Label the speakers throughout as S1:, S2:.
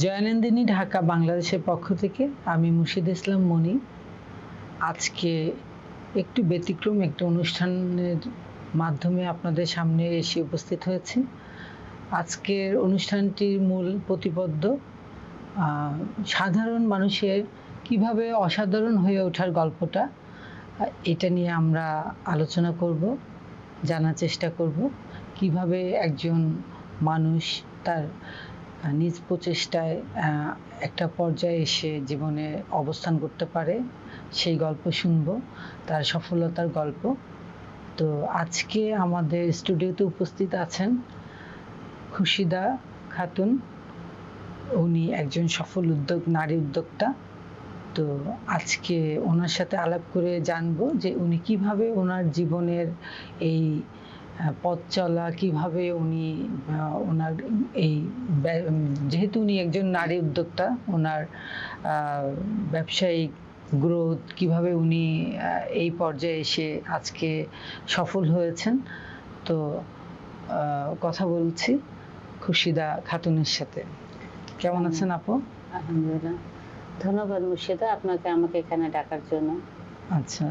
S1: জয়নন্দিনী ঢাকা, বাংলাদেশের পক্ষ থেকে আমি মুর্শিদ ইসলাম মনি। আজকে একটু ব্যতিক্রম একটা অনুষ্ঠানের মাধ্যমে আপনাদের সামনে এসে উপস্থিত হয়েছি। আজকের অনুষ্ঠানটির মূল প্রতিপদ্য সাধারণ মানুষের কীভাবে অসাধারণ হয়ে ওঠার গল্পটা, এটা নিয়ে আমরা আলোচনা করব, জানার চেষ্টা করব। কীভাবে একজন মানুষ তার নিজ প্রচেষ্টায় একটা পর্যায়ে এসে জীবনে অবস্থান করতে পারে, সেই গল্প শুনব, তার সফলতার গল্প। তো আজকে আমাদের স্টুডিওতে উপস্থিত আছেন খুশিদা খাতুন। উনি একজন সফল উদ্যোগ, নারী উদ্যোক্তা। তো আজকে ওনার সাথে আলাপ করে জানব যে উনি কীভাবে ওনার জীবনের এই পথ চলা কীভাবে উনি ওনার এই যেহেতু উনি একজন নারী উদ্যোক্তা ওনার ব্যবসায়িক গ্রোথ কীভাবে উনি এই পর্যায়ে এসে আজকে সফল হয়েছেন তো কথা বলছি খুশিদা খাতুনের সাথে। কেমন আছেন আপু?
S2: আলহামদুলিল্লাহ। ধন্যবাদ মুর্শিদা আপনাকে আমাকে এখানে ডাকার জন্য।
S1: আচ্ছা।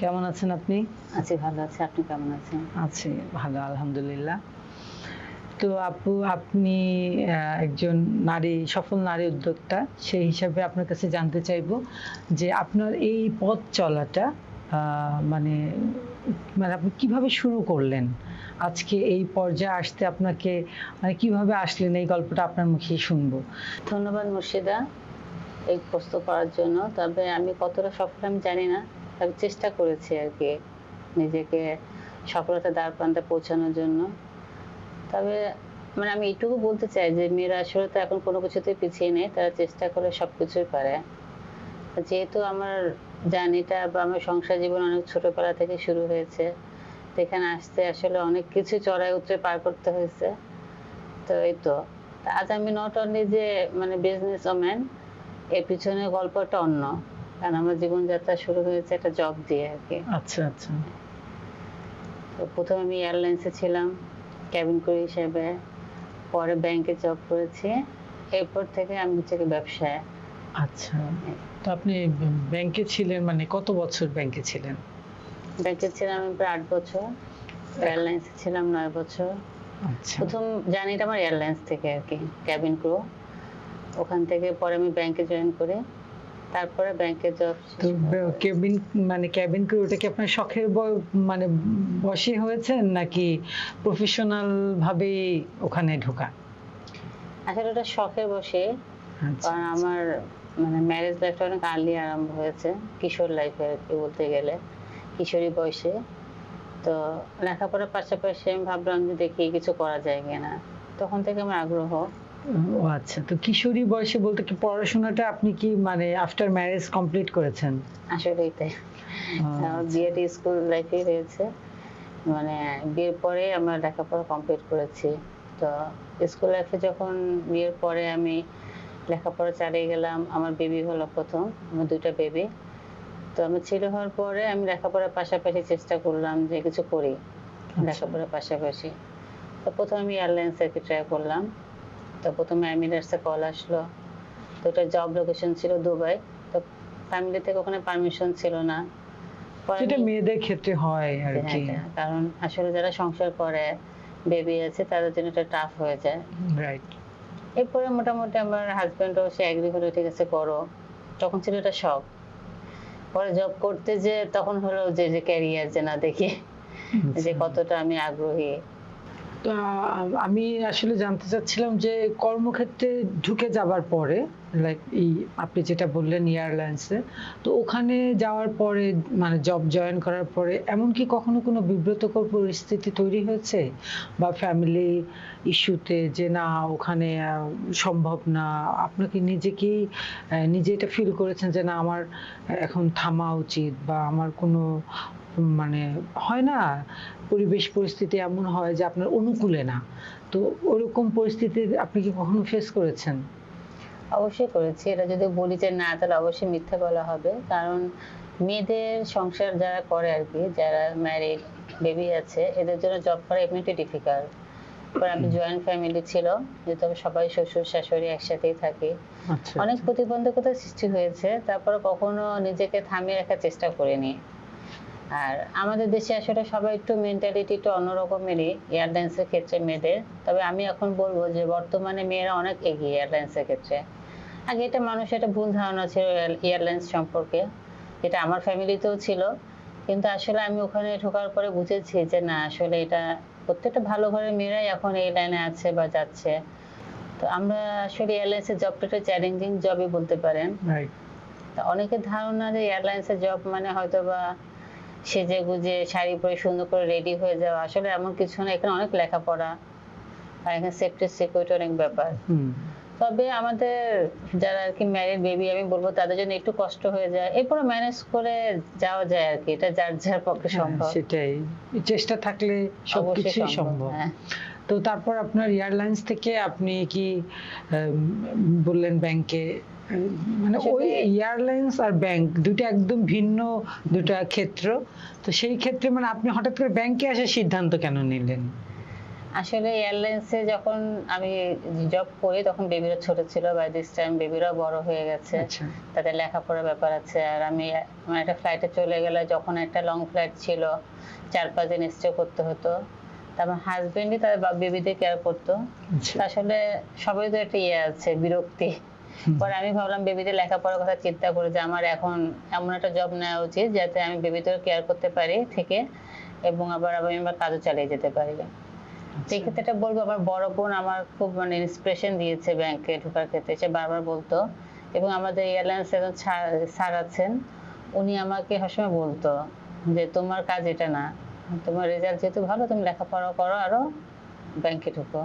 S1: কেমন আছেন আপনি?
S2: আছি ভালো আছি। আপনি কেমন আছেন?
S1: আছি ভালো আলহামদুলিল্লাহ। তো আপু আপনি একজন নারী সফল নারী উদ্যোক্তা সেই হিসাবে আপনার কাছে জানতে চাইব যে আপনার এই পথ চলাটা মানে মানে আপনি কীভাবে শুরু করলেন? আজকে এই পর্যায়ে আসতে আপনাকে মানে কীভাবে আসলেন? এই গল্পটা আপনার মুখেই শুনব।
S2: ধন্যবাদ মুর্শিদা এই প্রশ্ন করার জন্য। তবে আমি কতটা সফল আমি জানি না। তবে চেষ্টা করেছি আর কি নিজেকে সফলতা দ্বার প্রান্তে পৌঁছানোর জন্য। তবে মানে আমি এইটুকু বলতে চাই যে মেয়েরা আসলে তো এখন কোনো কিছুতে পিছিয়ে নেই, তারা চেষ্টা করে সব কিছুই পারে। যেহেতু আমার জার্নিটা বা আমার সংসার জীবন অনেক ছোটবেলা থেকে শুরু হয়েছে এখানে আসতে আসলে অনেক কিছু চড়াই উতরে পার করতে হয়েছে। তো এই তো। আজ আমি নট অনলি যে মানে বিজনেস ওম্যান এর পিছনে গল্পটা অন্য। কারণ আমার জীবনযাত্রা শুরু হয়েছে একটা জব দিয়ে আর কি।
S1: আচ্ছা আচ্ছা।
S2: তো প্রথমে আমি এয়ারলাইন্সে ছিলাম ক্যাবিন ক্রু হিসেবে পরে ব্যাংকে জব করেছি। এরপর থেকে আমি হচ্ছে কি ব্যবসায়।
S1: আচ্ছা। তো আপনি ব্যাংকে ছিলেন মানে কত বছর ব্যাংকে ছিলেন?
S2: ব্যাংকে ছিলাম আমি প্রায় আট বছর। এয়ারলাইন্সে ছিলাম নয় বছর।
S1: আচ্ছা।
S2: প্রথম জার্নিটা আমার এয়ারলাইন্স থেকে আর কি ক্যাবিন ক্রু ওখান থেকে পরে আমি ব্যাংকে জয়েন করি। তারপরে ব্যাংকে জব
S1: কেবিন মানে ক্যাবিন ক্রু ওটা কি আপনার শখের মানে বসে হয়েছেন নাকি প্রফেশনাল ভাবে ওখানে ঢোকা
S2: আসলে ওটা শখের বসে
S1: আচ্ছা,
S2: কারণ আমার মানে ম্যারেজ লাইফটা অনেক আর্লি আরম্ভ হয়েছে কিশোর লাইফে আর কি বলতে গেলে কিশোরী বয়সে। তো লেখাপড়ার পাশাপাশি আমি ভাবলাম যে দেখি কিছু করা যায় কিনা। তখন থেকে আমার আগ্রহ।
S1: ও আচ্ছা তো কিশোরী বয়সে বলতে কি পড়াশোনাটা আপনি কি মানে আফটার ম্যারেজ কমপ্লিট করেছেন?
S2: আসলেই তাই। বিয়েটা স্কুল লাইফে হয়েছে মানে বিয়ের পরে আমার লেখাপড়া কমপ্লিট করেছি। তো স্কুল লাইফে যখন বিয়ের পরে আমি লেখাপড়া চালিয়ে গেলাম আমার বেবি হলো প্রথম আমার দুইটা বেবি তো আমার ছেলে হওয়ার পরে আমি লেখাপড়ার পাশাপাশি চেষ্টা করলাম যে কিছু করি। লেখাপড়ার পাশাপাশি। তো প্রথমে আমি এয়ারলাইন্স আর কি ট্রাই করলাম। তো প্রথমে এমিরেটসে কল আসলো। তো ওটা জব লোকেশন ছিল দুবাই। তো ফ্যামিলি থেকে ওখানে পারমিশন ছিল না।
S1: যেটা মেয়েদের ক্ষেত্রে হয় আর কি।
S2: হ্যাঁ, হ্যাঁ, কারণ আসলে যারা সংসার করে বেবি আছে তাদের জন্য এটা টাফ হয়ে যায়।
S1: রাইট
S2: এরপরে মোটামুটি আমার হাজবেন্ডও সে এগ্রি হলো ঠিক আছে করো। তখন ছিল এটা শখ পরে জব করতে যে তখন হলো যে যে ক্যারিয়ার যে না দেখি যে কতটা আমি আগ্রহী।
S1: আমি আসলে জানতে চাচ্ছিলাম যে কর্মক্ষেত্রে ঢুকে যাবার পরে লাইক এই আপনি যেটা বললেন এয়ারলাইন্সে, তো ওখানে যাওয়ার পরে মানে জব জয়েন করার পরে এমন কি কখনো কোনো বিব্রতকর পরিস্থিতি তৈরি হয়েছে? বা ফ্যামিলি ইস্যুতে যে না, ওখানে সম্ভব না আপনাকে নিজেকেই নিজে এটা ফিল করেছেন যে না, আমার এখন থামা উচিত বা আমার কোনো মানে হয় না? পরিবেশ পরিস্থিতি এমন হয় যে আপনার অনুকূলে না। তো ওরকম পরিস্থিতি আপনি কি কখনো ফেস করেছেন?
S2: অবশ্যই করেছি। এটা যদি বলি যে না তাহলে অবশ্যই মিথ্যা বলা হবে। কারণ মেয়েদের সংসার যারা করে আর কি যারা ম্যারিড বেবি আছে এদের জন্য জব করা এমনিতে ডিফিকাল্ট পরে আমি জয়েন্ট ফ্যামিলি ছিল যে তবে সবাই শ্বশুর শাশুড়ি একসাথেই থাকি।
S1: আচ্ছা
S2: অনেক প্রতিবন্ধকতা সৃষ্টি হয়েছে। তারপরে কখনো নিজেকে থামিয়ে রাখার চেষ্টা করিনি। আর আমাদের দেশে আসলে সবাই একটু মেন্টালিটি একটু অন্যরকমেরই এয়ারলাইন্সের ক্ষেত্রে মেয়েদের। তবে আমি এখন বলব যে বর্তমানে মেয়েরা অনেক এগিয়ে এয়ারলাইন্সের ক্ষেত্রে। আগে এটা মানুষের একটা ভুল ধারণা ছিল এয়ারলাইন্স সম্পর্কে। যেটা আমার ফ্যামিলিতেও ছিল। কিন্তু আসলে আমি ওখানে ঢোকার পরে বুঝেছি যে না আসলে এটা প্রত্যেকটা ভালো ঘরের মেয়েরাই এখন এই লাইনে আছে বা যাচ্ছে। তো আমরা আসলে এয়ারলাইন্সের জবটা একটা চ্যালেঞ্জিং জবই বলতে পারেন। অনেকের ধারণা যে এয়ারলাইন্সের জব মানে হয়তো বা সেজে গুজে শাড়ি পরে সুন্দর করে রেডি হয়ে যাওয়া। আসলে এমন কিছু না এখানে অনেক লেখাপড়া আর এখানে সেফটি সিকিউরিটি অনেক ব্যাপার।
S1: হুম।
S2: তবে আমাদের যারা আর কি ম্যারিড বেবি আমি বলব তাদের জন্য একটু কষ্ট হয়ে যায়। এরপরে ম্যানেজ করে যাওয়া যায় আর কি এটা যার যার পক্ষে
S1: হ্যাঁ,
S2: সম্ভব।
S1: সেটাই। চেষ্টা থাকলে সবকিছুই সম্ভব।
S2: হ্যাঁ।
S1: তো তারপর আপনার এয়ারলাইন্স থেকে আপনি কি বললেন ব্যাংকে মানে ওই এয়ারলাইন্স আর ব্যাংক দুটো একদম ভিন্ন দুটা ক্ষেত্র। তো সেই ক্ষেত্রে মানে আপনি হঠাৎ করে ব্যাংকে আসার সিদ্ধান্ত কেন নিলেন?
S2: আসলে এয়ারলাইন্সে যখন আমি জব করি তখন বেবিরা ছোট ছিল। বাই দিস টাইম বেবিরাও বড় হয়ে গেছে।
S1: আচ্ছা।
S2: তাদের লেখাপড়ার ব্যাপার আছে। আর আমি আমার একটা ফ্লাইটে চলে গেলে যখন একটা লং ফ্লাইট ছিল চার পাঁচ দিন স্টে করতে হতো। তারপর হাজবেন্ডই তাদের বেবিদের কেয়ার করতো।
S1: আচ্ছা।
S2: আসলে সবাই তো একটা ইয়ে আছে বিরক্তি। পরে আমি ভাবলাম বেবিদের লেখাপড়ার কথা চিন্তা করে যে আমার এখন এমন একটা জব নেওয়া উচিত যাতে আমি বেবিদের কেয়ার করতে পারি থেকে এবং আবার আমি আমার কাজও চালিয়ে যেতে পারি।
S1: আচ্ছা।
S2: সেই ক্ষেত্রে এটা বলব আমার বড় বোন আমার খুব মানে ইন্সপিরেশন দিয়েছে ব্যাংকে ঢোকার ক্ষেত্রে সে বারবার বলতো। এবং আমাদের এয়ারলাইন্স একজন স্যার আছেন উনি আমাকে সবসময় বলতো যে তোমার কাজ এটা না। তোমার রেজাল্ট যেহেতু ভালো তুমি লেখাপড়া করো আরও ব্যাংকে ঢুকো।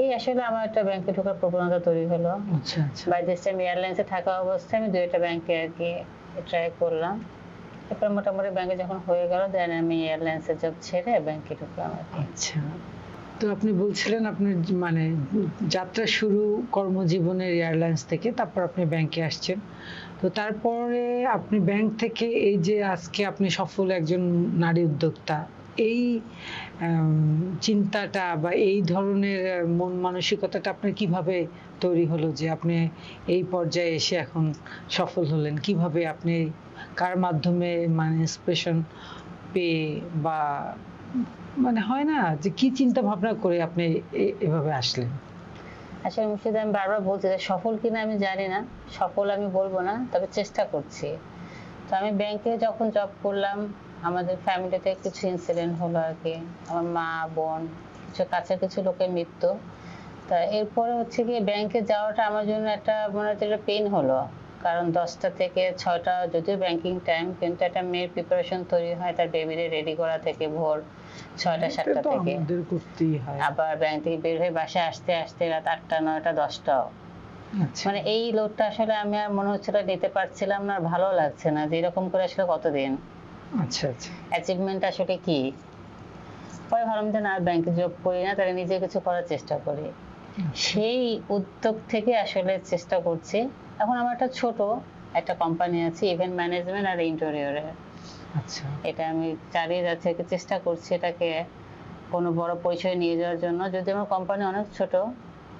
S2: এই আসলে আমার একটা ব্যাংকে ঢোকার প্রবণতা তৈরি হলো। বাই দিস টাইম এয়ারলাইন্সে থাকা অবস্থায় আমি দুইটা ব্যাংকে আর কি ট্রাই করলাম। এরপর মোটামুটি ব্যাংকে যখন হয়ে গেল দেন আমি এয়ারলাইন্সের জব ছেড়ে ব্যাংকে ঢুকলাম আর কি।
S1: আচ্ছা। তো আপনি বলছিলেন আপনার মানে যাত্রা শুরু কর্মজীবনের এয়ারলাইন্স থেকে, তারপর আপনি ব্যাংকে আসছেন। তো তারপরে আপনি ব্যাংক থেকে এই যে আজকে আপনি সফল একজন নারী উদ্যোক্তা, এই চিন্তাটা বা এই ধরনের মন মানসিকতাটা আপনার কীভাবে তৈরি হলো যে আপনি এই পর্যায়ে এসে এখন সফল হলেন? কীভাবে আপনি, কার মাধ্যমে মানে ইন্সপিরেশন পেয়ে বা মানে হয় না যে কি চিন্তা ভাবনা করে আপনি এভাবে আসলেন?
S2: আসলে মুর্শিদ, আমি বারবার বলছি সফল কিনা আমি জানি না, সফল আমি বলব না, তবে চেষ্টা করছি। তো আমি ব্যাংকে যখন জব করলাম, আমাদের ফ্যামিলিতে কিছু ইনসিডেন্ট হলো আর কি। আমার মা, বোন, কিছু কাছের কিছু লোকের মৃত্যু। তা এরপরে হচ্ছে গিয়ে ব্যাংকে যাওয়াটা আমার জন্য একটা, মনে হচ্ছে পেন হলো। কারণ দশটা থেকে ছয়টা যদিও ব্যাংকিং টাইম কিন্তু একটা মেয়ের প্রিপারেশন তৈরি হয় তার বেবিদের রেডি করা থেকে ভোর ছয়টা সাতটা থেকে। আবার ব্যাংক থেকে বের হয়ে বাসায় আসতে আসতে রাত আটটা নয়টা দশটাও
S1: আচ্ছা।
S2: মানে এই লোডটা আসলে আমি আর মনে হচ্ছিল নিতে পারছিলাম না ভালো লাগছে না যে এরকম করে আসলে কতদিন?
S1: আচ্ছা আচ্ছা।
S2: অ্যাচিভমেন্ট আসলে কি? পরে ভাবলাম যে না ব্যাংকে জব করি না তাহলে নিজে কিছু করার চেষ্টা করি। সেই উদ্যোগ থেকে আসলে চেষ্টা করছি। এখন আমার একটা ছোট একটা কোম্পানি আছে ইভেন্ট ম্যানেজমেন্ট আর ইন্টেরিয়রের
S1: আচ্ছা।
S2: এটা আমি চালিয়ে যাচ্ছি চেষ্টা করছি এটাকে কোনো বড় পরিচয় নিয়ে যাওয়ার জন্য। যদি আমার কোম্পানি অনেক ছোট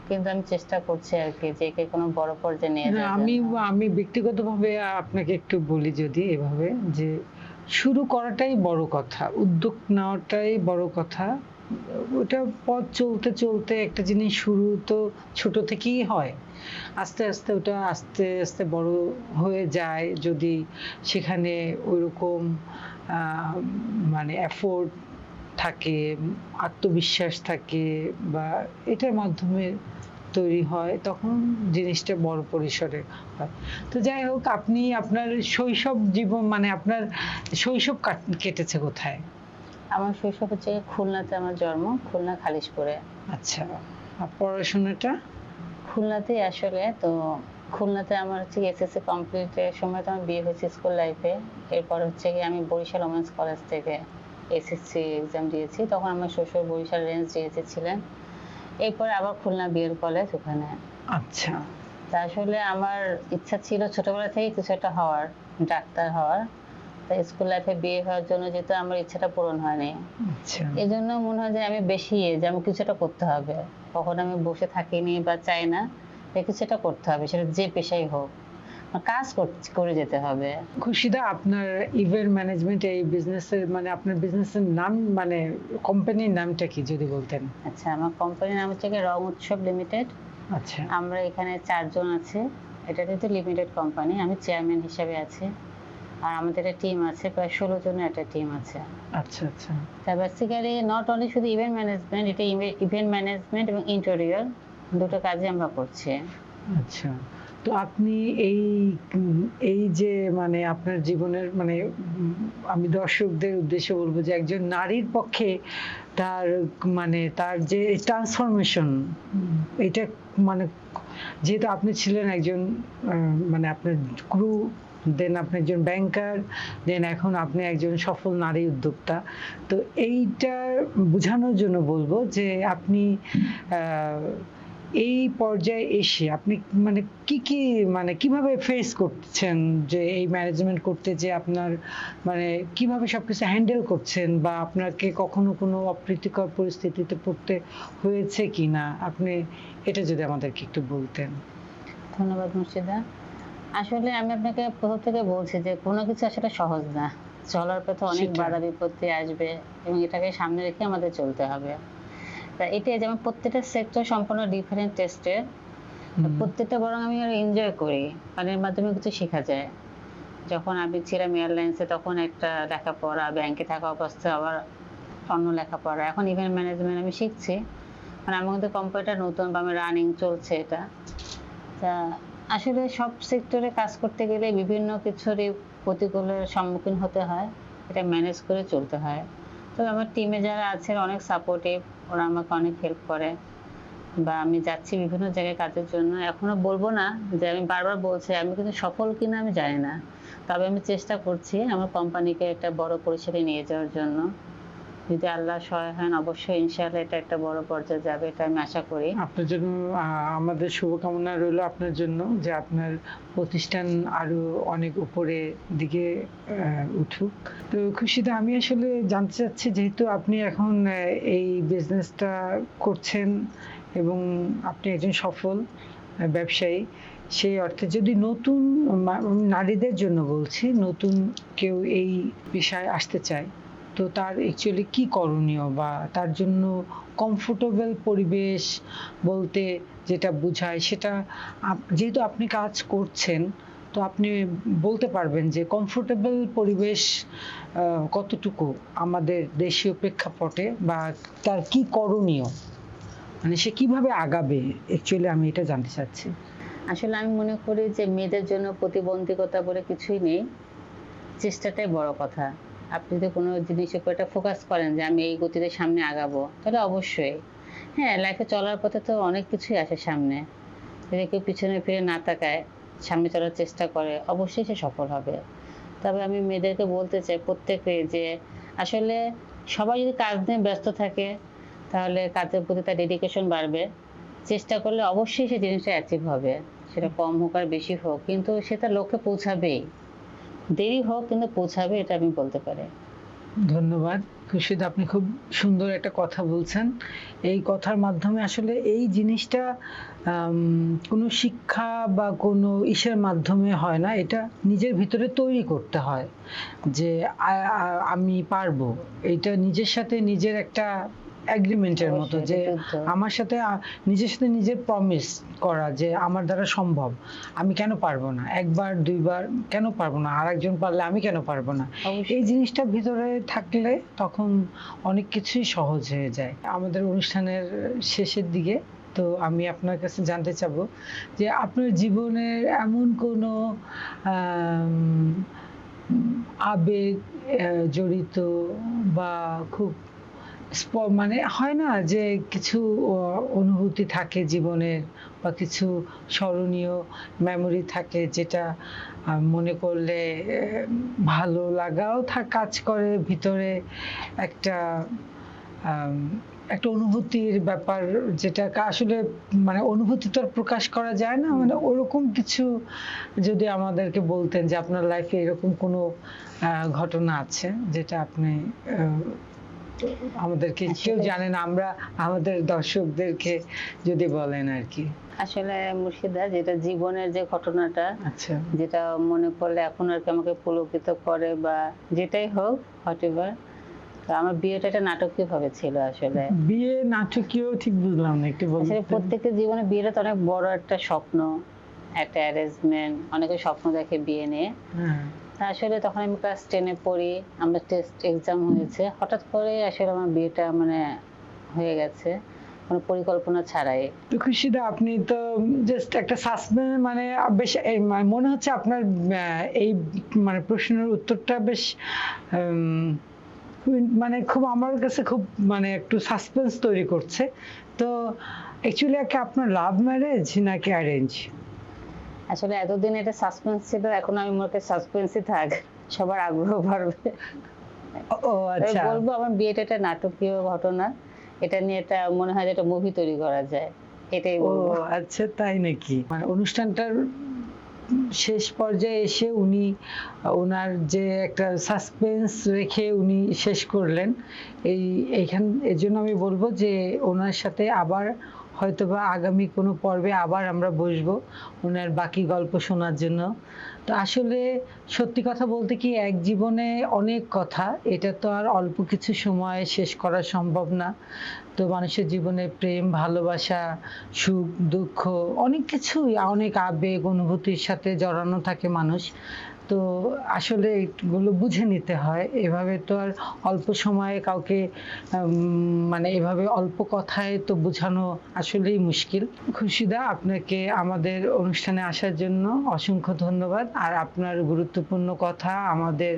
S2: কিন্তু আমি চেষ্টা করছি আর কি যে একে কোনো বড় পর্যায়ে নিয়ে যাওয়ার
S1: আমি। আমি ব্যক্তিগতভাবে আপনাকে একটু বলি যদি এভাবে যে শুরু করাটাই বড় কথা উদ্যোগ নেওয়াটাই বড় কথা। ওটা পথ চলতে চলতে একটা জিনিস শুরু তো ছোট থেকেই হয়। আস্তে আস্তে ওটা আস্তে আস্তে বড় হয়ে যায় যদি সেখানে ওইরকম মানে এফোর্ট থাকে, আত্মবিশ্বাস থাকে বা এটার মাধ্যমে তৈরি হয়, তখন জিনিসটা বড় পরিসরে হয়। তো যাই হোক, আপনি আপনার শৈশব জীবন মানে আপনার শৈশব কাট- কেটেছে কোথায়?
S2: আমার শৈশব হচ্ছে খুলনাতে আমার জন্ম খুলনা খালিশপুরে।
S1: আচ্ছা আর পড়াশোনাটা?
S2: খুলনাতে আসলে তো খুলনাতে আমার হচ্ছে এসএসসি কমপ্লিটের সময় তো আমার বিয়ে হয়েছে স্কুল লাইফে এরপর হচ্ছে কি আমি বরিশাল ওমেন্স কলেজ থেকে এসএসসি এক্সাম দিয়েছি। তখন আমার শ্বশুর বরিশাল রেঞ্জ ডিএসসি ছিলেন। এরপরে আবার খুলনা বিএল কলেজ ওখানে।
S1: আচ্ছা।
S2: তা আসলে আমার ইচ্ছা ছিল ছোটবেলা থেকে কিছু একটা হওয়ার ডাক্তার হওয়ার। স্কুল লাইফে বিয়ে হওয়ার জন্য যেহেতু আমার ইচ্ছাটা পূরণ হয়নি।
S1: আচ্ছা।
S2: এই জন্য মনে হয় যে আমি বেশি যে আমি কিছুটা করতে হবে। কখন আমি বসে থাকিনি বা চাই না কিছুটা করতে হবে সেটা যে পেশাই হোক। কাজ কর- যেতে হবে।
S1: খুশিদা আপনার ইভেন্ট ম্যানেজমেন্ট এই বিজনেসের মানে আপনার বিজনেসের নাম মানে কোম্পানির নামটা কি যদি বলতেন?
S2: আচ্ছা আমার কোম্পানির নাম হচ্ছে রং উৎসব লিমিটেড
S1: আচ্ছা।
S2: আমরা এখানে চারজন আছে। এটা যেহেতু লিমিটেড কোম্পানি আমি চেয়ারম্যান হিসেবে আছি। আর আমাদের একটা টিম আছে প্রায় ষোলো জনের একটা টিম আছে।
S1: আচ্ছা আচ্ছা।
S2: তা বেসিক্যালি নট অনলি শুধু ইভেন্ট ম্যানেজমেন্ট এটা ইভেন্ট ম্যানেজমেন্ট এবং ইন্টেরিয়র দুটো কাজই আমরা করছি।
S1: আচ্ছা। তো আপনি এই এই যে মানে আপনার জীবনের মানে আমি দর্শকদের উদ্দেশ্যে বলব যে একজন নারীর পক্ষে তার মানে তার যে ট্রান্সফরমেশন এটা মানে যেহেতু আপনি ছিলেন একজন মানে আপনার ক্রু দেন আপনি একজন ব্যাংকার দেন এখন আপনি একজন সফল নারী উদ্যোক্তা। তো এইটা বোঝানোর জন্য বলব যে আপনি এই পর্যায়ে এসে আপনি মানে কি কি মানে কীভাবে ফেস করছেন যে এই ম্যানেজমেন্ট করতে যে আপনার মানে কীভাবে সবকিছু হ্যান্ডেল করছেন বা আপনাকে কখনো কোনো অপ্রীতিকর পরিস্থিতিতে পড়তে হয়েছে কি না আপনি এটা যদি আমাদেরকে একটু বলতেন।
S2: ধন্যবাদ মুর্শিদা। আসলে আমি আপনাকে প্রথম থেকে বলছি যে কোনো কিছু আসলে সহজ না। চলার পথে অনেক বাধা বিপত্তি আসবে এবং এটাকে সামনে রেখে আমাদের চলতে হবে। তা এটাই যেমন প্রত্যেকটা সেক্টর সম্পূর্ণ ডিফারেন্ট টেস্টের প্রত্যেকটা বরং আমি আরও এনজয় করি। মানে এর মাধ্যমে কিছু শেখা যায়। যখন আমি ছিলাম এয়ারলাইন্সে তখন একটা লেখাপড়া ব্যাংকে থাকা অবস্থায় আবার অন্য লেখাপড়া। এখন ইভেন্ট ম্যানেজমেন্ট আমি শিখছি। মানে আমার মধ্যে কম্পিউটার নতুন বা আমি রানিং চলছে এটা। তা আসলে সব সেক্টরে কাজ করতে গেলে বিভিন্ন কিছুরই প্রতিকূলের সম্মুখীন হতে হয়, এটা ম্যানেজ করে চলতে হয়। তবে আমার টিমে যারা আছে অনেক সাপোর্টিভ ওরা আমাকে অনেক হেল্প করে বা আমি যাচ্ছি বিভিন্ন জায়গায় কাজের জন্য। এখনও বলব না যে আমি বারবার বলছি, আমি কিন্তু সফল কিনা আমি জানি না। তবে আমি চেষ্টা করছি আমার কোম্পানিকে একটা বড় পরিসরে নিয়ে যাওয়ার জন্য। যদি আল্লাহ সহায় হন, অবশ্যই ইনশাআল্লাহ এটা একটা বড় পর্যায়ে যাবে এটা আমি আশা করি।
S1: আপনার জন্য আমাদের শুভকামনা রইল আপনার জন্য যে আপনার প্রতিষ্ঠান আরও অনেক উপরে দিকে উঠুক। তো খুশিদা, আমি আসলে জানতে চাচ্ছি যেহেতু আপনি এখন এই বিজনেসটা করছেন এবং আপনি একজন সফল ব্যবসায়ী, সেই অর্থে যদি নতুন নারীদের জন্য বলছি, নতুন কেউ এই বিষয়ে আসতে চায় তো তার অ্যাকচুয়ালি কি করণীয় বা তার জন্য কমফোর্টেবল পরিবেশ বলতে যেটা বোঝায় সেটা যেহেতু আপনি কাজ করছেন, তো আপনি বলতে পারবেন যে কমফোর্টেবল পরিবেশ কতটুকু আমাদের দেশীয় প্রেক্ষাপটে বা তার কি করণীয়? মানে সে কীভাবে আগাবে? অ্যাকচুয়ালি আমি এটা জানতে চাচ্ছি।
S2: আসলে আমি মনে করি যে মেয়েদের জন্য প্রতিবন্ধকতা বলে কিছুই নেই। চেষ্টাটাই বড় কথা। আপনি যদি কোনো জিনিসের উপর একটা ফোকাস করেন যে আমি এই গতিতে সামনে আগাবো, তাহলে অবশ্যই। হ্যাঁ লাইফে চলার পথে তো অনেক কিছুই আসে সামনে। যদি কেউ পিছনে ফিরে না তাকায়, সামনে চলার চেষ্টা করে, অবশ্যই সে সফল হবে। তবে আমি মেয়েদেরকে বলতে চাই প্রত্যেকে যে, আসলে সবাই যদি কাজ নিয়ে ব্যস্ত থাকে, তাহলে কাজের প্রতি তার ডেডিকেশন বাড়বে। চেষ্টা করলে অবশ্যই সে জিনিসটা অ্যাচিভ হবে। সেটা কম হোক আর বেশি হোক, কিন্তু সে তার লক্ষ্যে পৌঁছাবেই। দেরি হোক কিন্তু পৌঁছাবে, এটা আমি বলতে পারি।
S1: ধন্যবাদ। খুশিদ আপনি খুব সুন্দর একটা কথা বলছেন। এই কথার মাধ্যমে আসলে এই জিনিসটা কোনো শিক্ষা বা কোনো ইসের মাধ্যমে হয় না, এটা নিজের ভিতরে তৈরি করতে হয়। যে আমি পারব। এটা নিজের সাথে নিজের একটা এগ্রিমেন্টের মতো যে আমার সাথে নিজের সাথে নিজের প্রমিস করা যে আমার দ্বারা সম্ভব। আমি কেন পারব না? একবার দুইবার কেন পারব না? আর একজন পারলে আমি কেন পারব না? এই জিনিসটা ভিতরে থাকলে তখন অনেক কিছুই সহজ হয়ে যায়। আমাদের অনুষ্ঠানের শেষের দিকে তো আমি আপনার কাছে জানতে চাবো যে আপনার জীবনের এমন কোনো আবেগ জড়িত বা খুব মানে হয় না যে কিছু অনুভূতি থাকে জীবনের বা কিছু স্মরণীয় মেমোরি থাকে যেটা মনে করলে ভালো লাগাও কাজ করে ভিতরে একটা একটা অনুভূতির ব্যাপার যেটা আসলে মানে অনুভূতি তো প্রকাশ করা যায় না। মানে ওরকম কিছু যদি আমাদেরকে বলতেন যে আপনার লাইফে এরকম কোনো ঘটনা আছে যেটা আপনি আমাদেরকে কেউ জানে না আমরা আমাদের দর্শকদেরকে যদি বলেন আর কি।
S2: আসলে মুর্শিদা যেটা জীবনের যে ঘটনাটা
S1: আচ্ছা।
S2: যেটা মনে পড়লে এখন আর কি আমাকে পুলকিত করে বা যেটাই হোক হোয়াট এভার আমার বিয়েটা একটা নাটকীয় ভাবে ছিল আসলে।
S1: বিয়ে নাটকীয় ঠিক বুঝলাম না একটু
S2: আসলে প্রত্যেকের জীবনে বিয়েটা তো অনেক বড় একটা স্বপ্ন একটা অ্যারেঞ্জমেন্ট অনেকে স্বপ্ন দেখে বিয়ে নিয়ে।
S1: হ্যাঁ।
S2: আসলে তখন আমি ক্লাস টেনে পড়ি, আমরা টেস্ট এক্সাম হয়েছে। হঠাৎ করে আসলে আমার বিয়েটা মানে হয়ে গেছে, কোনো পরিকল্পনা ছাড়াই।
S1: তো খুশিদা, আপনি তো জাস্ট একটা সাসপেন্স মানে বেশ মানে মনে হচ্ছে আপনার এই মানে প্রশ্নের উত্তরটা বেশ মানে খুব আমার কাছে খুব মানে একটু সাসপেন্স তৈরি করছে। তো অ্যাকচুয়ালি আপনার লাভ ম্যারেজ নাকি অ্যারেঞ্জ
S2: আসলে এতদিন এটা সাসপেন্স ছিল এখন আমি মনে সাসপেন্সই থাক সবার আগ্রহ বাড়বে।
S1: ও আচ্ছা।
S2: বলব আমার বিয়েটা একটা নাটকীয় ঘটনা এটা নিয়ে একটা মনে হয় একটা মুভি তৈরি করা যায় এটাই
S1: ও আচ্ছা তাই নাকি? মানে অনুষ্ঠানটার শেষ পর্যায়ে এসে উনি ওনার যে একটা সাসপেন্স রেখে উনি শেষ করলেন এই এইখান এর জন্য আমি বলব যে ওনার সাথে আবার হয়তোবা আগামী কোনো পর্বে আবার আমরা বসবো ওনার বাকি গল্প শোনার জন্য। তো আসলে সত্যি কথা বলতে কি, এক জীবনে অনেক কথা, এটা তো আর অল্প কিছু সময়ে শেষ করা সম্ভব না। তো মানুষের জীবনে প্রেম, ভালোবাসা, সুখ, দুঃখ, অনেক কিছুই, অনেক আবেগ, অনুভূতির সাথে জড়ানো থাকে মানুষ। তো আসলে এগুলো বুঝে নিতে হয়। এভাবে তো আর অল্প সময়ে কাউকে মানে এভাবে অল্প কথায় তো বোঝানো আসলেই মুশকিল। খুশিদা আপনাকে আমাদের অনুষ্ঠানে আসার জন্য অসংখ্য ধন্যবাদ। আর আপনার গুরুত্বপূর্ণ কথা আমাদের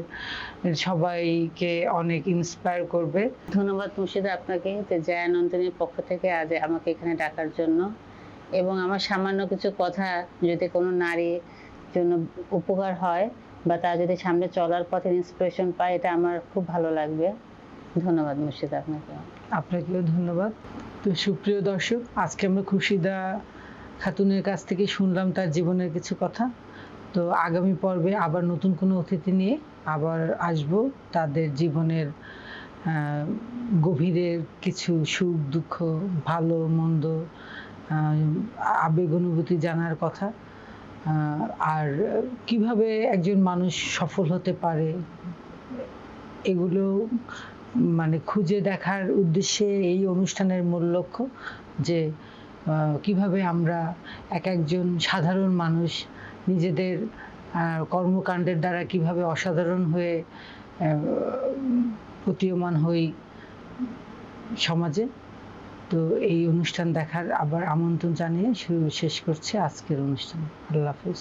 S1: সবাইকে অনেক ইন্সপায়ার করবে।
S2: ধন্যবাদ মুর্শিদ আপনাকে যে জয়ানন্দিনীর পক্ষ থেকে আজ আমাকে এখানে ডাকার জন্য। এবং আমার সামান্য কিছু কথা যদি কোনো নারীর জন্য উপকার হয় বা তা যদি সামনে চলার পথে ইন্সপিরেশন পায় এটা আমার খুব ভালো লাগবে। ধন্যবাদ মুর্শিদা আপনাকে।
S1: আপনাকেও ধন্যবাদ। তো সুপ্রিয় দর্শক আজকে আমরা খুশিদা খাতুনের কাছ থেকে শুনলাম তার জীবনের কিছু কথা। তো আগামী পর্বে আবার নতুন কোনো অতিথি নিয়ে আবার আসব। তাদের জীবনের গভীরের কিছু সুখ, দুঃখ, ভালো, মন্দ আবেগ, অনুভূতি জানার কথা। আর কীভাবে একজন মানুষ সফল হতে পারে, এগুলো মানে খুঁজে দেখার উদ্দেশ্যে এই অনুষ্ঠানের মূল লক্ষ্য যে কীভাবে আমরা এক একজন সাধারণ মানুষ নিজেদের কর্মকাণ্ডের দ্বারা কীভাবে অসাধারণ হয়ে প্রতীয়মান হই সমাজে। তো এই অনুষ্ঠান দেখার আবার আমন্ত্রণ জানিয়ে শেষ করছে আজকের অনুষ্ঠান। আল্লাহ হাফিজ।